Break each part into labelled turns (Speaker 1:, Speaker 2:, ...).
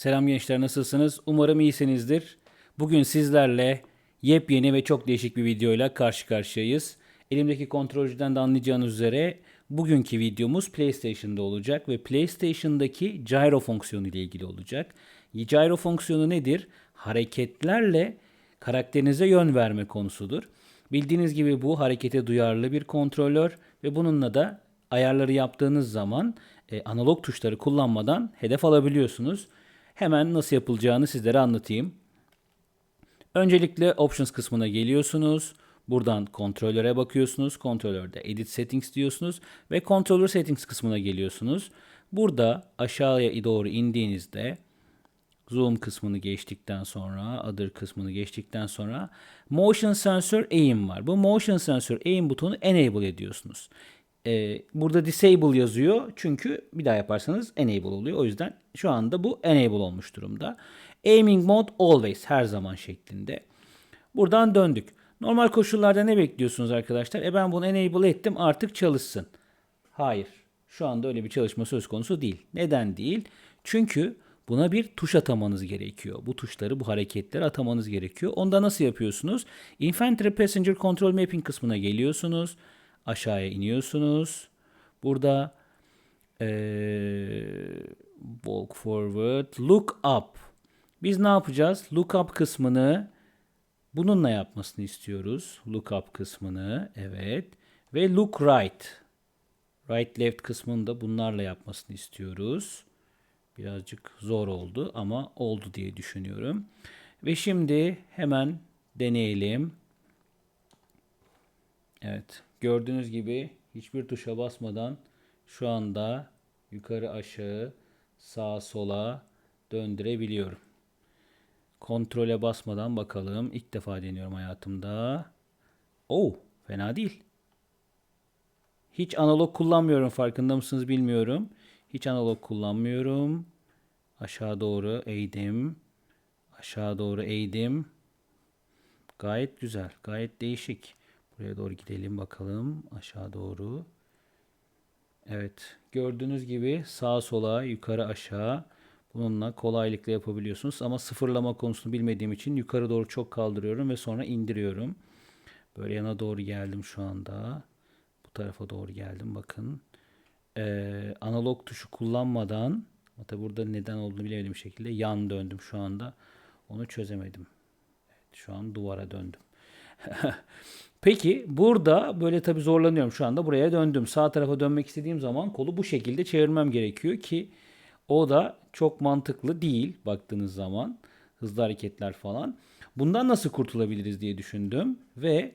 Speaker 1: Selam gençler nasılsınız? Umarım iyisinizdir. Bugün sizlerle yepyeni ve çok değişik bir videoyla karşı karşıyayız. Elimdeki kontrolcüden de anlayacağınız üzere bugünkü videomuz PlayStation'da olacak ve PlayStation'daki gyro fonksiyonu ile ilgili olacak. Gyro fonksiyonu nedir? Hareketlerle karakterinize yön verme konusudur. Bildiğiniz gibi bu harekete duyarlı bir kontrolör ve bununla da ayarları yaptığınız zaman e, analog tuşları kullanmadan hedef alabiliyorsunuz. Hemen nasıl yapılacağını sizlere anlatayım. Öncelikle Options kısmına geliyorsunuz. Buradan kontrolöre bakıyorsunuz. Kontrolörde Edit Settings diyorsunuz ve Controller Settings kısmına geliyorsunuz. Burada aşağıya doğru indiğinizde Zoom kısmını geçtikten sonra, Other kısmını geçtikten sonra Motion Sensor Aim var. Bu Motion Sensor Aim butonu enable ediyorsunuz. Ee, burada disable yazıyor çünkü bir daha yaparsanız enable oluyor. O yüzden şu anda bu enable olmuş durumda. Aiming mode always her zaman şeklinde. Buradan döndük. Normal koşullarda ne bekliyorsunuz arkadaşlar? E ben bunu enable ettim artık çalışsın. Hayır. Şu anda öyle bir çalışma söz konusu değil. Neden değil? Çünkü buna bir tuş atamanız gerekiyor. Bu tuşları, bu hareketleri atamanız gerekiyor. Onda nasıl yapıyorsunuz? Infantry Passenger Control Mapping kısmına geliyorsunuz. Aşağıya iniyorsunuz. Burada ee, walk forward, look up. Biz ne yapacağız? Look up kısmını bununla yapmasını istiyoruz. Look up kısmını. Evet. Ve look right. Right left kısmını da bunlarla yapmasını istiyoruz. Birazcık zor oldu ama oldu diye düşünüyorum. Ve şimdi hemen deneyelim. Evet. Gördüğünüz gibi hiçbir tuşa basmadan şu anda yukarı aşağı sağa sola döndürebiliyorum. Kontrole basmadan bakalım. İlk defa deniyorum hayatımda. Oh, fena değil. Hiç analog kullanmıyorum farkında mısınız bilmiyorum. Hiç analog kullanmıyorum. Aşağı doğru eğdim. Aşağı doğru eğdim. Gayet güzel. Gayet değişik. Buraya doğru gidelim bakalım. Aşağı doğru. Evet. Gördüğünüz gibi sağa sola yukarı aşağı bununla kolaylıkla yapabiliyorsunuz. Ama sıfırlama konusunu bilmediğim için yukarı doğru çok kaldırıyorum ve sonra indiriyorum. Böyle yana doğru geldim şu anda. Bu tarafa doğru geldim bakın. Ee, analog tuşu kullanmadan hatta burada neden olduğunu bilemediğim şekilde yan döndüm şu anda. Onu çözemedim. Evet, şu an duvara döndüm. Peki burada böyle tabii zorlanıyorum şu anda. Buraya döndüm. Sağ tarafa dönmek istediğim zaman kolu bu şekilde çevirmem gerekiyor ki o da çok mantıklı değil baktığınız zaman. Hızlı hareketler falan. Bundan nasıl kurtulabiliriz diye düşündüm ve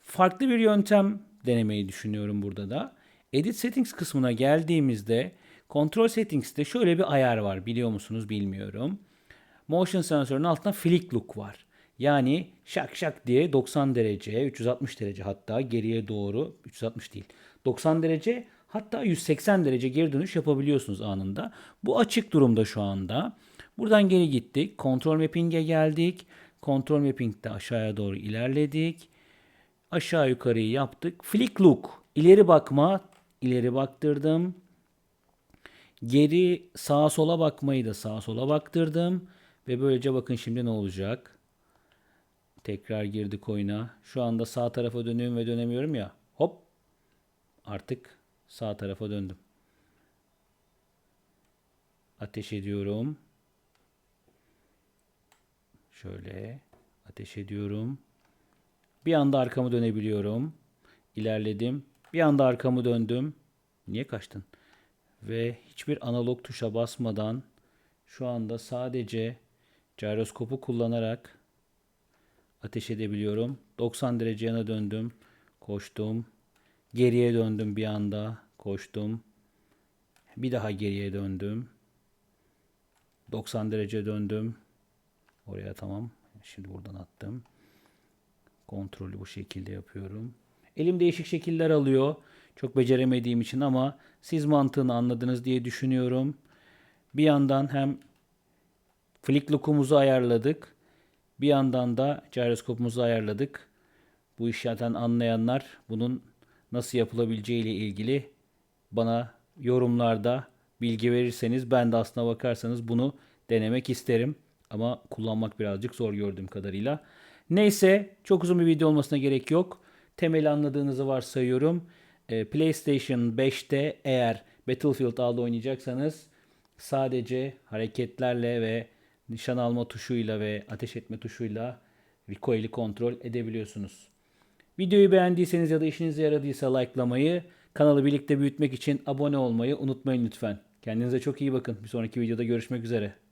Speaker 1: farklı bir yöntem denemeyi düşünüyorum burada da. Edit Settings kısmına geldiğimizde Control Settings'te şöyle bir ayar var biliyor musunuz bilmiyorum. Motion sensörünün altında Flick Look var. Yani şak şak diye 90 derece, 360 derece hatta geriye doğru 360 değil. 90 derece hatta 180 derece geri dönüş yapabiliyorsunuz anında. Bu açık durumda şu anda. Buradan geri gittik. Control Mapping'e geldik. Control Mapping'de aşağıya doğru ilerledik. Aşağı yukarıyı yaptık. Flick Look. ileri bakma. ileri baktırdım. Geri sağa sola bakmayı da sağa sola baktırdım. Ve böylece bakın şimdi ne olacak. Tekrar girdik oyuna. Şu anda sağ tarafa dönüyorum ve dönemiyorum ya. Hop. Artık sağ tarafa döndüm. Ateş ediyorum. Şöyle ateş ediyorum. Bir anda arkamı dönebiliyorum. İlerledim. Bir anda arkamı döndüm. Niye kaçtın? Ve hiçbir analog tuşa basmadan şu anda sadece gyroskopu kullanarak ateş edebiliyorum. 90 derece yana döndüm. Koştum. Geriye döndüm bir anda. Koştum. Bir daha geriye döndüm. 90 derece döndüm. Oraya tamam. Şimdi buradan attım. Kontrolü bu şekilde yapıyorum. Elim değişik şekiller alıyor. Çok beceremediğim için ama siz mantığını anladınız diye düşünüyorum. Bir yandan hem flick look'umuzu ayarladık. Bir yandan da gyroskopumuzu ayarladık. Bu işlerden anlayanlar bunun nasıl yapılabileceği ile ilgili bana yorumlarda bilgi verirseniz ben de aslına bakarsanız bunu denemek isterim. Ama kullanmak birazcık zor gördüğüm kadarıyla. Neyse çok uzun bir video olmasına gerek yok. Temeli anladığınızı varsayıyorum. Ee, PlayStation 5'te eğer Battlefield 6 oynayacaksanız sadece hareketlerle ve nişan alma tuşuyla ve ateş etme tuşuyla recoil'i kontrol edebiliyorsunuz. Videoyu beğendiyseniz ya da işinize yaradıysa likelamayı, kanalı birlikte büyütmek için abone olmayı unutmayın lütfen. Kendinize çok iyi bakın. Bir sonraki videoda görüşmek üzere.